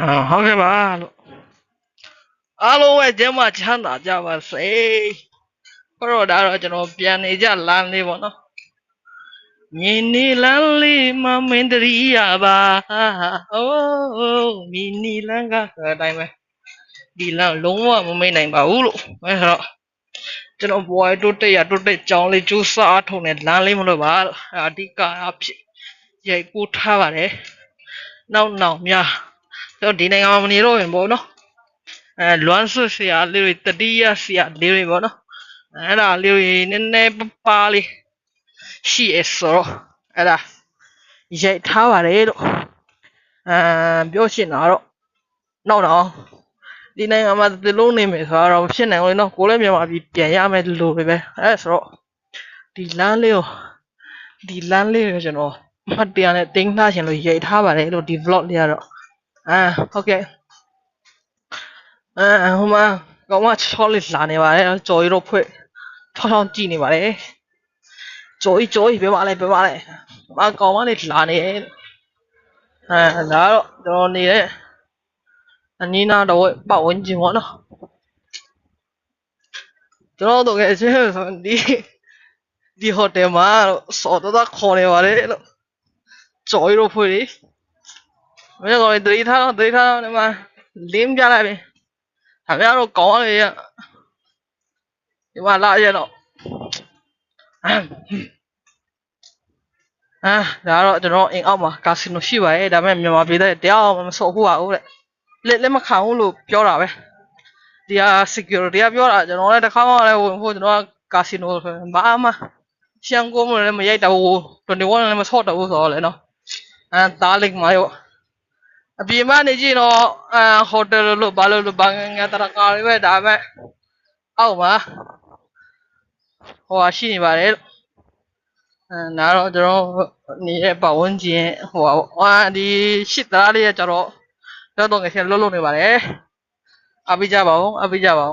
အာဟုတ်ကဲ့ပါလို့အားလုံးပဲကျမ်းမာချမ်းသာကြပါစေခေါတော့ဒါတော့ကျွန်တော်ပြန်နေကြလမ်းလေးပေါ့နော်မြင်းနေလမ်းလေးမမင်းတရီရပါအိုးမြင်းနေလမ်းကဆိုတဲ့အတိုင်းပဲဒီလမ်းလုံးဝမမိတ်နိုင်ပါဘူးလို့အဲဆိုတော့ကျွန်တော်ဘွားတိုးတက်ရတိုးတက်ကြောင်းလေးကျူးစားထုံတဲ့လမ်းလေးမလို့ပါလို့အဲအဓိကအဖြစ်ရိုက်ကူးထားပါတယ် နောက်နောက်များတော့ဒီနိုင်ငံမှာမနေတော့ရင်ပေါ့နော်အဲလွမ်းဆွဆရာလေးတွေတတိယဆရာလေးတွေပေါ့နော်အဲ့ဒါလေးတွေနည်းနည်းပပလေးရှိရဆိုတော့အဲ့ဒါရိုက်ထားပါတယ်လို့အဲပြောရှင်းတာတော့နောက်တော့ဒီနိုင်ငံမှာဒီလုံးနေမယ်ဆိုတော့ဖြစ်နိုင်လို့နော်ကိုလည်းမြန်မာပြည်ပြန်ရမယ်လို့ပဲပဲအဲ့ဆိုတော့ဒီလမ်းလေးကိုဒီလမ်းလေးကိုကျွန်တော် မှတ်တရနဲ့တင်းထားရှင်လို့ရိုက်ထားပါတယ်လို့ဒီ vlog လေးကတော့အာဟုတ်ကဲ့အဲဟိုမှာကောင်မချောလေးလာနေပါတယ်ကြော်ရီတော့ဖွင့်ထောင်းထောင်းကြည့်နေပါတယ်ကြော်ရီကြော်ရီပြပါလိုက်ပြပါလိုက်မကောင်မလေးလာနေတယ်အဲဒါတော့ကျွန်တော်နေတဲ့အနီးနားတော့ပတ်ဝန်းကျင်ပေါ့နော်ကျွန်တော်တို့ကအချင်းဆိုဒီဒီဟိုတယ်မှာစောတော့တော့ခေါ်နေပါတယ်လို့ ကြော်ရီတော့ဖွင့်လေမင်းကောင်လေးတတိထားတော့တတိထားတော့ဒီမှာလင်းပြလိုက်ပြီခင်ဗျားတို့ကောင်းရရဲ့ဒီမှာလာရတော့အာဒါတော့ကျွန်တော်အိမ်အောက်မှာကာစီနိုရှိပါရဲ့ဒါပေမဲ့မြန်မာပြည်သားတရားမစော်ဘူးပါဦးတဲ့လက်လက်မခံဘူးလို့ပြောတာပဲဒီဟာ security ကပြောတာကျွန်တော်လည်းတစ်ခါမှလည်းဝင်ဖို့ကျွန်တော်ကကာစီနိုဆိုရင်ဘာမှရှန်ကိုမလည်းမရိုက်တော့ဘူး21လည်းမဆော့တော့ဘူးဆိုတော့လေနော် အဲဒါလိမ့်မရောအပြင်ကနေကြည့်တော့အဲဟိုတယ်လို့ဘာလို့လို့ဘာငငါတရကာတွေပဲဒါပဲအောက်မှာဟိုဟာရှိနေပါတယ်လို့အဲနားတော့ကျွန်တော်နေတဲ့ပတ်ဝန်းကျင်ဟိုဟာအာဒီရှစ်သားလေးကကျတော့တော့တော့ငယ်ချင်းလှုပ်လှုပ်နေပါတယ်အပိကြပါဦးအပိကြပါဦး